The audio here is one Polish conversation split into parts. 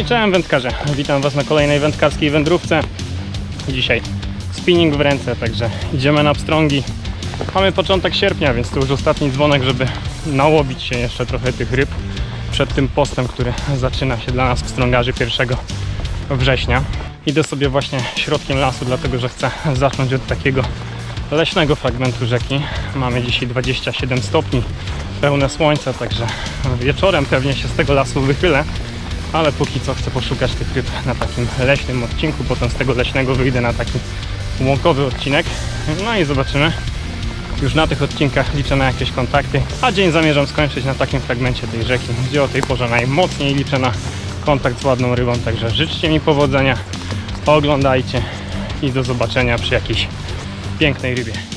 I cześć wędkarze, witam Was na kolejnej wędkarskiej wędrówce. Dzisiaj spinning w ręce, także idziemy na pstrągi. Mamy początek sierpnia, więc to już ostatni dzwonek, żeby nałowić się jeszcze trochę tych ryb przed tym postem, który zaczyna się dla nas pstrągarzy 1 września. Idę sobie właśnie środkiem lasu, dlatego że chcę zacząć od takiego leśnego fragmentu rzeki. Mamy dzisiaj 27 stopni, pełne słońca, także wieczorem pewnie się z tego lasu wychylę ale póki co chcę poszukać tych ryb na takim leśnym odcinku, potem z tego leśnego wyjdę na taki łąkowy odcinek, no i zobaczymy. Już na tych odcinkach liczę na jakieś kontakty, a dzień zamierzam skończyć na takim fragmencie tej rzeki, gdzie o tej porze najmocniej liczę na kontakt z ładną rybą, także życzcie mi powodzenia, oglądajcie i do zobaczenia przy jakiejś pięknej rybie.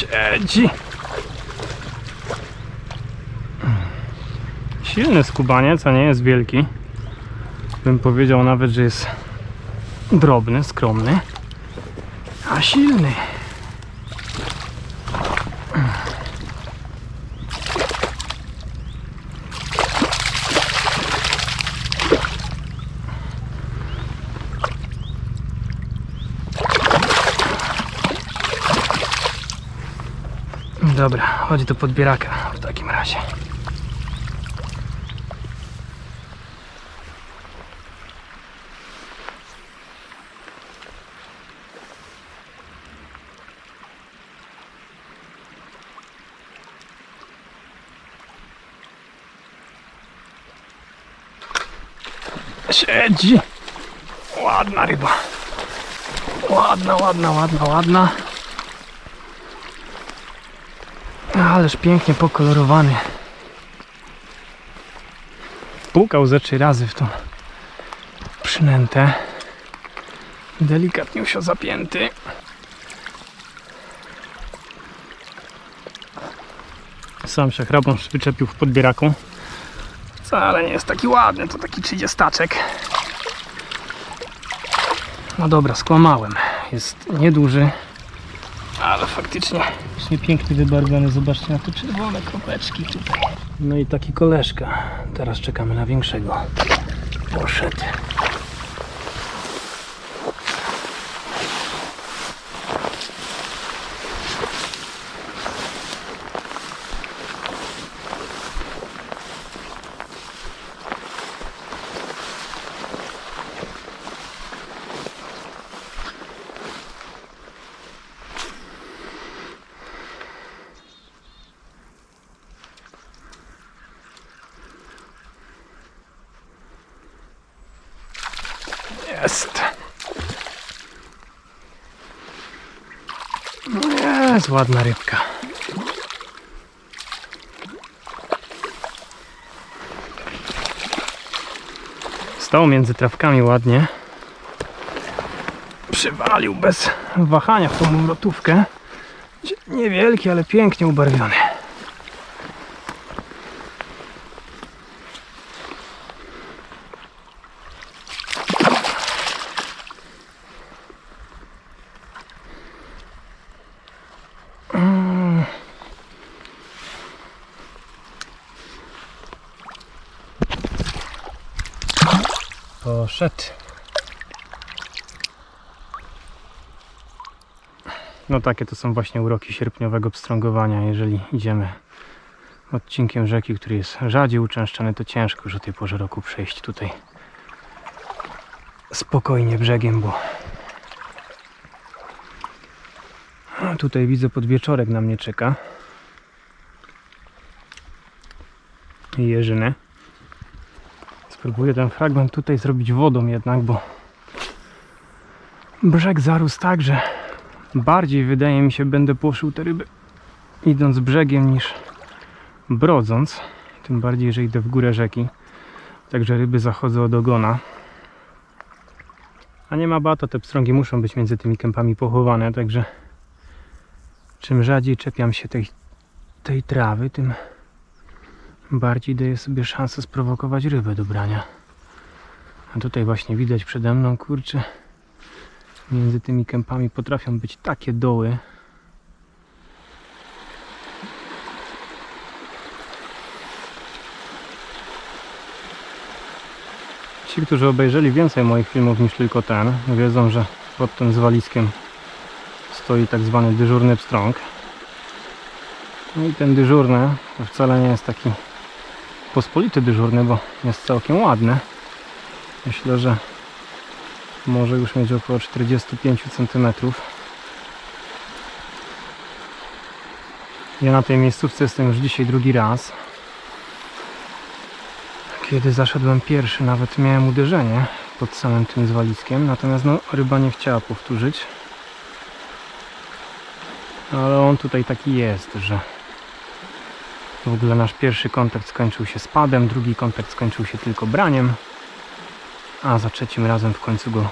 Siedzi. Silny skubaniec, a nie jest wielki. Bym powiedział nawet, że jest drobny, skromny, a silny. Dobra, chodź do podbieraka w takim razie. Siedzi. Ładna ryba. Ładna, ładna, ładna, ładna. Ależ pięknie pokolorowany. Pukał ze trzy razy w tą przynętę. Delikatniusio zapięty. Sam się hrabąszcz wyczepił w podbieraku. Wcale nie jest taki ładny, to taki trzydziestaczek. No dobra, skłamałem. Jest nieduży, faktycznie, faktycznie piękny wybarwiony. Zobaczcie na te czerwone kropeczki tutaj. No i taki koleżka. Teraz czekamy na większego. Poszedł. Jest. No Jest ładna rybka. Stał między trawkami ładnie. Przywalił bez wahania w tą mrotówkę. Niewielki, ale pięknie ubarwiony. Poszedł. No takie to są właśnie uroki sierpniowego pstrągowania. Jeżeli idziemy odcinkiem rzeki, który jest rzadziej uczęszczany, to ciężko już o tej porze roku przejść tutaj spokojnie brzegiem, bo A tutaj widzę podwieczorek na mnie czeka. I jeżyny. Spróbuję ten fragment tutaj zrobić wodą jednak, bo brzeg zarósł tak, że bardziej wydaje mi się będę płoszył te ryby idąc brzegiem niż brodząc. Tym bardziej, że idę w górę rzeki. Także ryby zachodzą od ogona. A nie ma bata, te pstrągi muszą być między tymi kępami pochowane, także czym rzadziej czepiam się tej, tej trawy, tym bardziej daję sobie szansę sprowokować rybę do brania. A tutaj właśnie widać przede mną, kurczę, między tymi kępami potrafią być takie doły. Ci, którzy obejrzeli więcej moich filmów niż tylko ten, wiedzą, że pod tym zwaliskiem stoi tak zwany dyżurny pstrąg. No i ten dyżurny to wcale nie jest taki pospolity dyżurny, bo jest całkiem ładny. Myślę, że może już mieć około 45 cm. Ja na tej miejscówce jestem już dzisiaj drugi raz. Kiedy zaszedłem pierwszy, nawet miałem uderzenie pod samym tym zwaliskiem, natomiast no, ryba nie chciała powtórzyć. Ale on tutaj taki jest, że w ogóle nasz pierwszy kontakt skończył się spadem, drugi kontakt skończył się tylko braniem, a za trzecim razem w końcu go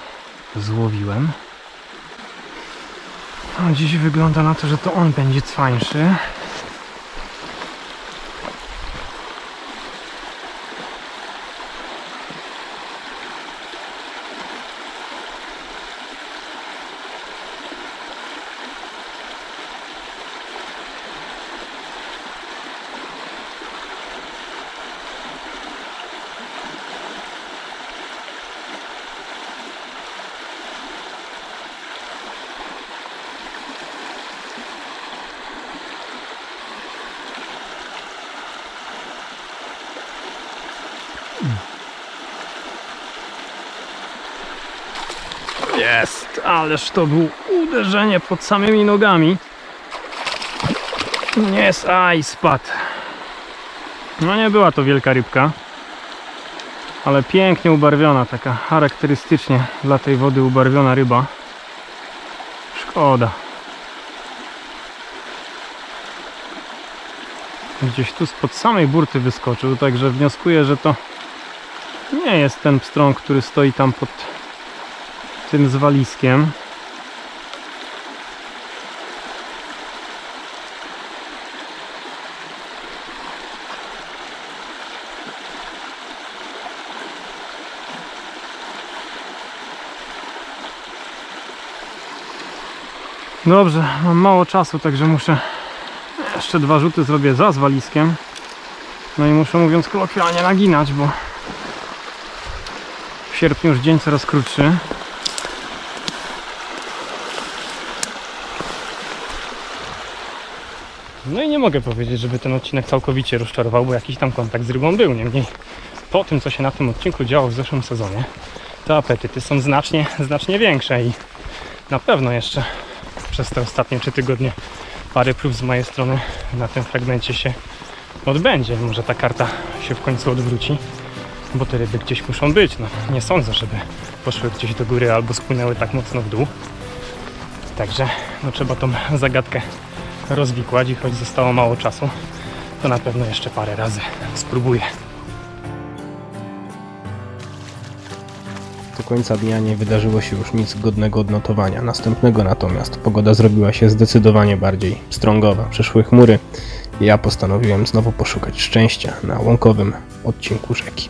złowiłem. A dziś wygląda na to, że to on będzie cwańszy. Jest, ależ to było uderzenie pod samymi nogami. Nie aj, spadł. No nie była to wielka rybka, ale pięknie ubarwiona, taka charakterystycznie dla tej wody ubarwiona ryba. Szkoda. Gdzieś tu spod samej burty wyskoczył, także wnioskuję, że to nie jest ten pstrąg, który stoi tam pod tym zwaliskiem. Dobrze, mam mało czasu, także muszę jeszcze dwa rzuty zrobię za zwaliskiem. No i muszę mówiąc kolokwialnie naginać, bo w sierpniu już dzień coraz krótszy. No i nie mogę powiedzieć, żeby ten odcinek całkowicie rozczarował, bo jakiś tam kontakt z rybą był. Niemniej po tym, co się na tym odcinku działo w zeszłym sezonie, te apetyty są znacznie, znacznie większe i na pewno jeszcze przez te ostatnie trzy tygodnie parę prób z mojej strony na tym fragmencie się odbędzie. Może ta karta się w końcu odwróci, bo te ryby gdzieś muszą być. No, nie sądzę, żeby poszły gdzieś do góry albo spłynęły tak mocno w dół. Także no, trzeba tą zagadkę rozwikłać i choć zostało mało czasu, to na pewno jeszcze parę razy spróbuję. Do końca dnia nie wydarzyło się już nic godnego odnotowania. Następnego natomiast pogoda zrobiła się zdecydowanie bardziej strągowa. Przeszły chmury ja postanowiłem znowu poszukać szczęścia na łąkowym odcinku rzeki.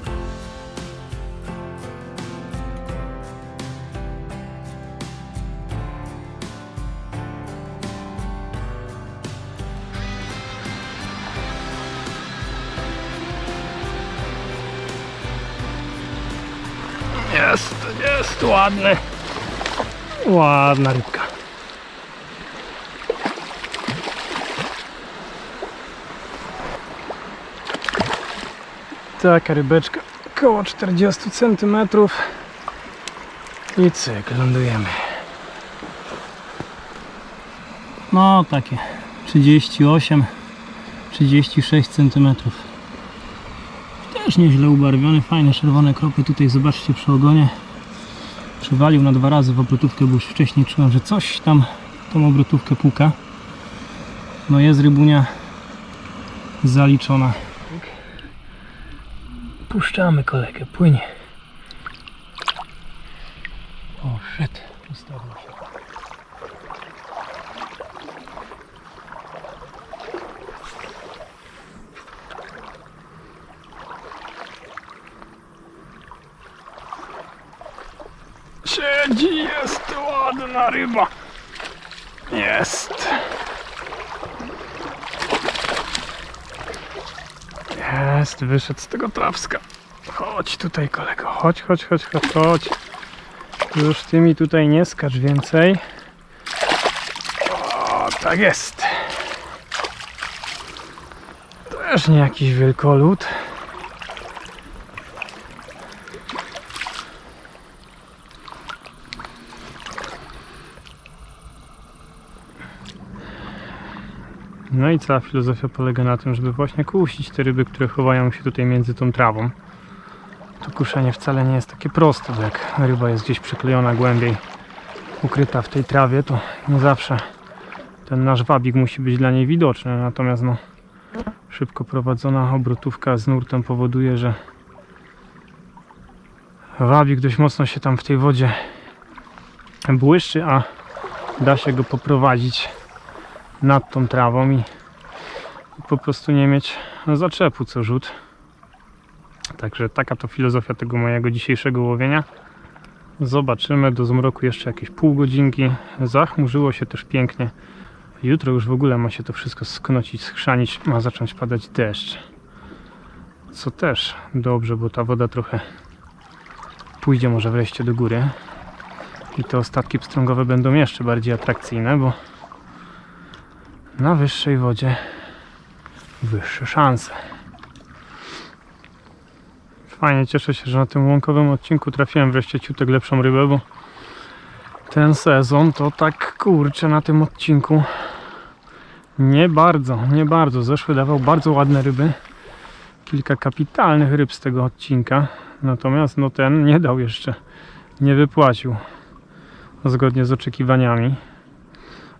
Jest, ładny. Ładna rybka. Taka rybeczka, około 40 cm. I cyk, lądujemy. No takie 38 36 cm. Też nieźle ubarwiony, fajne czerwone kropy tutaj zobaczcie przy ogonie. Przywalił na dwa razy w obrotówkę, bo już wcześniej czułem, że coś tam tą obrotówkę puka. No jest rybunia zaliczona. Puszczamy kolegę, płynie. O, shit, ustawił się. Siedzi, jest ładna ryba. Jest. Jest, wyszedł z tego trawska. Chodź tutaj kolego, chodź, chodź, chodź, chodź. Już ty mi tutaj nie skacz więcej. O, tak jest. Też nie jakiś wielkolud. No i cała filozofia polega na tym, żeby właśnie kusić te ryby, które chowają się tutaj między tą trawą. To kuszenie wcale nie jest takie proste, bo jak ryba jest gdzieś przyklejona głębiej, ukryta w tej trawie, to nie zawsze ten nasz wabik musi być dla niej widoczny. Natomiast no, szybko prowadzona obrotówka z nurtem powoduje, że wabik dość mocno się tam w tej wodzie błyszczy, a da się go poprowadzić nad tą trawą i, po prostu nie mieć zaczepu co rzut. Także taka to filozofia tego mojego dzisiejszego łowienia. Zobaczymy do zmroku jeszcze jakieś pół godzinki. Zachmurzyło się też pięknie. Jutro już w ogóle ma się to wszystko sknocić, schrzanić, ma zacząć padać deszcz. Co też dobrze, bo ta woda trochę pójdzie może wreszcie do góry. I te ostatki pstrągowe będą jeszcze bardziej atrakcyjne, bo na wyższej wodzie wyższe szanse. Fajnie, cieszę się, że na tym łąkowym odcinku trafiłem wreszcie ciutek lepszą rybę, bo ten sezon to tak kurczę na tym odcinku nie bardzo, nie bardzo. Zeszły dawał bardzo ładne ryby. Kilka kapitalnych ryb z tego odcinka. Natomiast no ten nie dał jeszcze. Nie wypłacił. Zgodnie z oczekiwaniami.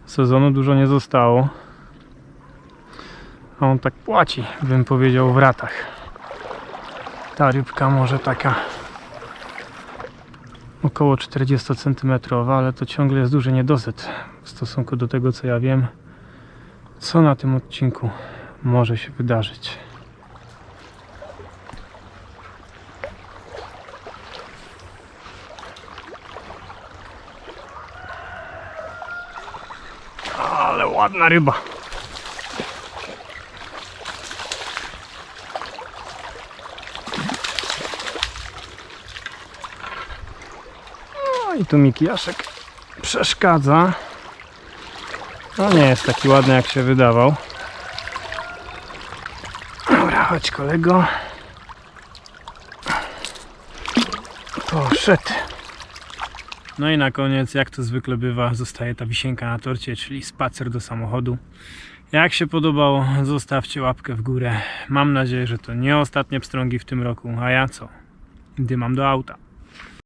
Sezonu dużo nie zostało. A on tak płaci, bym powiedział, w ratach. Ta rybka może taka około 40 cm, ale to ciągle jest duży niedosyt w stosunku do tego, co ja wiem, co na tym odcinku może się wydarzyć. Ale ładna ryba. No i tu mi kijaszek przeszkadza. No nie jest taki ładny jak się wydawał. Dobra, chodź kolego. Poszedł. No i na koniec, jak to zwykle bywa, zostaje ta wisienka na torcie, czyli spacer do samochodu. Jak się podobało, zostawcie łapkę w górę. Mam nadzieję, że to nie ostatnie pstrągi w tym roku, a ja co? Dymam do auta.